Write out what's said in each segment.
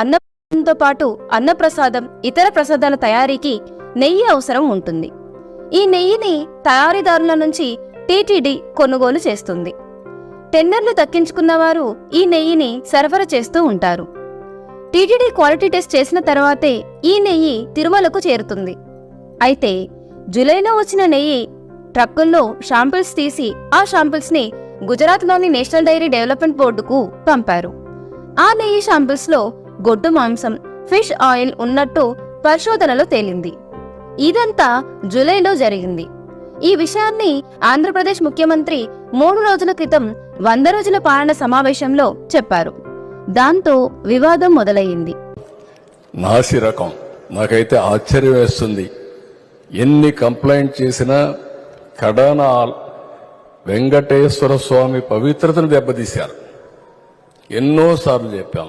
అన్నంతో పాటు అన్నప్రసాదం ఇతర ప్రసాదాల తయారీకి నెయ్యి అవసరం ఉంటుంది. ఈ నెయ్యిని తయారీదారుల నుంచి టీటీడీ కొనుగోలు చేస్తుంది. టెండర్లు దక్కించుకున్నవారు ఈ నెయ్యిని సరఫరా చేస్తూ ఉంటారు. టీటీడీ క్వాలిటీ టెస్ట్ చేసిన తర్వాతే ఈ నెయ్యి తిరుమలకు చేరుతుంది. అయితే జూలైలో వచ్చిన నెయ్యి ట్రక్కుల్లో షాంపిల్స్ తీసి ఆ షాంపిల్స్ని గుజరాత్లోని నేషనల్ డైరీ డెవలప్మెంట్ బోర్డుకు పంపారు. ఆ నెయ్యి షాంపిల్స్లో గొడ్డు మాంసం ఫిష్ ఆయిల్ ఉన్నట్టు పరిశోధనలో తేలింది. ఇదంతా జూలైలో జరిగింది. ఈ విషయాన్ని ఆంధ్రప్రదేశ్ ముఖ్యమంత్రి మూడు రోజుల క్రితం వంద రోజుల పాలన సమావేశంలో చెప్పారు. దాంతో వివాదం మొదలయ్యింది. నాసి రకం. నాకైతే ఆశ్చర్యం వేస్తుంది. ఎన్ని కంప్లైంట్ చేసినా కడాన వెంకటేశ్వర స్వామి పవిత్రతను దెబ్బతీశారు. ఎన్నోసార్లు చెప్పాం.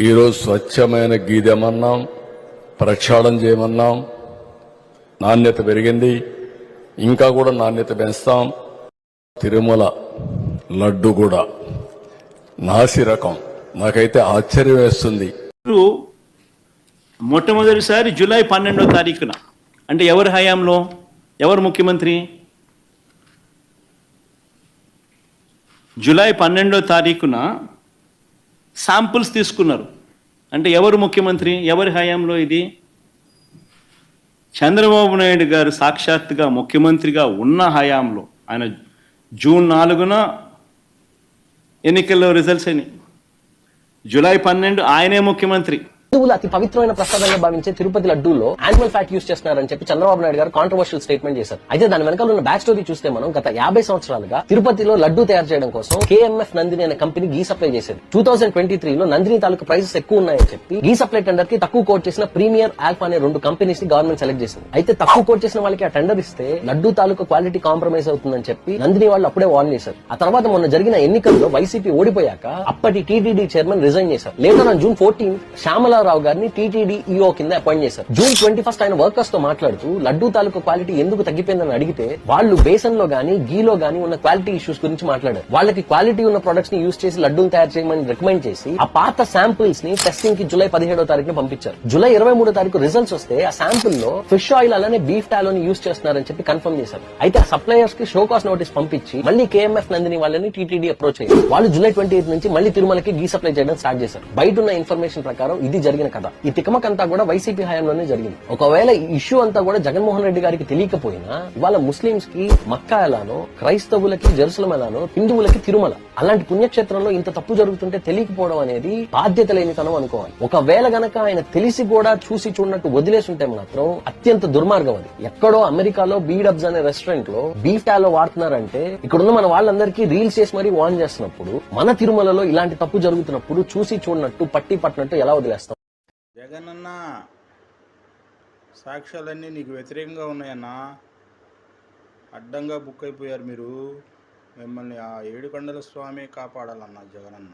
ఈరోజు స్వచ్ఛమైన గీదేమన్నాం ప్రక్షాళన చేయమన్నాం. నాణ్యత పెరిగింది. ఇంకా కూడా నాణ్యత పెంచుతాం. తిరుమల లడ్డు కూడా. నాసి రకం. నాకైతే ఆశ్చర్యం వేస్తుంది. మీరు మొట్టమొదటిసారి జూలై పన్నెండో తారీఖున అంటే ఎవరి హయాంలో? ఎవరు ముఖ్యమంత్రి? జూలై పన్నెండో తారీఖున శాంపుల్స్ తీసుకున్నారు. అంటే ఎవరు ముఖ్యమంత్రి ఎవరి హయాంలో ఇది? చంద్రబాబు నాయుడు గారు సాక్షాత్తుగా ముఖ్యమంత్రిగా ఉన్న హయాంలో ఆయన జూన్ నాలుగున ఎన్నికల్లో రిజల్ట్స్ అయినాయి. జూలై పన్నెండు ఆయనే ముఖ్యమంత్రి. హిందువులు అతి పవిత్రమైన ప్రసాదంగా భావించే తిరుపతి లడ్డూలో యానిమల్ ఫ్యాట్ యూస్ చేస్తున్నారని చెప్పి చంద్రబాబు నాయుడు గారు కాంట్రవర్షియల్ స్టేట్మెంట్ చేశారు. అయితే దాని వెనకాల ఉన్న బ్యాక్ స్టోరీ చూస్తే మనం గత యాభై సంవత్సరాలుగా తిరుపతిలో లడ్డు తయారు చేయడం కోసం కేఎంఎఫ్ నందిని అనే కంపెనీ గీ సప్లై చేసేది. టూ థౌసండ్ ట్వంటీ త్రీ లో నందిని తాలూకు ప్రైసెస్ ఎక్కువ ఉన్నాయని చెప్పి గీ సప్లై టెండర్కి తక్కువ కోట్ చేసిన ప్రీమియర్ ఆల్ఫా అనే రెండు కంపెనీస్ని గవర్నమెంట్ సెలెక్ట్ చేసింది. అయితే తక్కువ కోట్ చేసిన వాళ్ళకి ఆ టెండర్ ఇస్తే లడ్డు తాలూకు క్వాలిటీ కాంప్రమైజ్ అవుతుందని చెప్పి నందిని వాళ్ళు అప్పుడే వార్న్ చేశారు. ఆ తర్వాత మొన్న జరిగిన ఎన్నికల్లో వైసీపీ ఓడిపోయాక అప్పటి టీటీడీ చైర్మన్ రిజైన్ చేశారు. Later on June fourteen Rao గారిని టీటీడీ ఈఓ కింద అపాయింట్ చేశారు. జూన్ ట్వంటీ ఫస్ట్ ఆయన వర్కర్స్తో మాట్లాడుతూ లడ్డూ తాలూకు క్వాలిటీ ఎందుకు తగ్గిపోయిందని అడిగితే వాళ్ళు బేసన్లో గానీ గీలో గానీ ఉన్న క్వాలిటీ ఇష్యూస్ గురించి మాట్లాడారు. వాళ్ళకి క్వాలిటీ ఉన్న ప్రొడక్ట్స్ని యూస్ చేసి లడ్డూలు తయారు చేయమని రికమెండ్ చేసి ఆ పాత శాంపిల్స్ని టెస్టింగ్కి జూలై పదిహేడో తారీఖున పంపించారు. జూలై ఇరవై మూడో తారీఖు రిజల్ట్స్ వస్తే ఆ శాంపిల్లో ఫిష్ ఆయిల్ అలానే బీఫ్ టాలోని యూస్ చేస్తున్నారని చెప్పి కన్ఫర్మ్ చేశారు. అయితే ఆ సప్లయర్స్కి షోకాస్ నోటీస్ పంపించి మళ్ళీ కేఎంఎఫ్ నందిని వాళ్ళని టీటీడీ అప్రోచ్ అయ్యారు. వాళ్ళు జూలై ట్వంటీ ఎయిత్ నుంచి మళ్ళీ తిరుమలకి గీ సప్లై చేయడం స్టార్ట్ చేశారు. బయట ఉన్న ఇన్ఫర్మేషన్ ప్రకారం ఇది జరిగింది. జరిగిన కథ. ఈ తికమకంతా కూడా వైసీపీ హయాంలోనే జరిగింది. ఒకవేళ ఈ ఇష్యూ అంతా కూడా జగన్మోహన్ రెడ్డి గారికి తెలియకపోయినా ఇవాళ ముస్లింస్కి మక్కా ఎలానో క్రైస్తవులకి జెరూసలం ఎలానో హిందువులకి తిరుమల అలాంటి పుణ్యక్షేత్రంలో ఇంత తప్పు జరుగుతుంటే తెలియకపోవడం అనేది బాధ్యత లేనితనం అనుకోవాలి. ఒకవేళ గనక ఆయన తెలిసి కూడా చూసి చూడనట్టు వదిలేసి ఉంటే మాత్రం అత్యంత దుర్మార్గం అది. ఎక్కడో అమెరికాలో బీడబ్స్ అనే రెస్టారెంట్లో బీఫ్ టాలో వాడుతున్నారంటే ఇక్కడున్న మన వాళ్ళందరికీ రీల్స్ చేసి మరీ వాన్ చేస్తున్నప్పుడు మన తిరుమలలో ఇలాంటి తప్పు జరుగుతున్నప్పుడు చూసి చూడనట్టు పట్టి పట్టినట్టు ఎలా వదిలేస్తాం? జగనన్న సాక్ష్యాలన్నీ నీకు వ్యతిరేకంగా ఉన్నాయన్నా. అడ్డంగా బుక్ అయిపోయారు మీరు. మిమ్మల్ని ఆ ఏడుకొండల స్వామి కాపాడాలన్నా జగనన్న.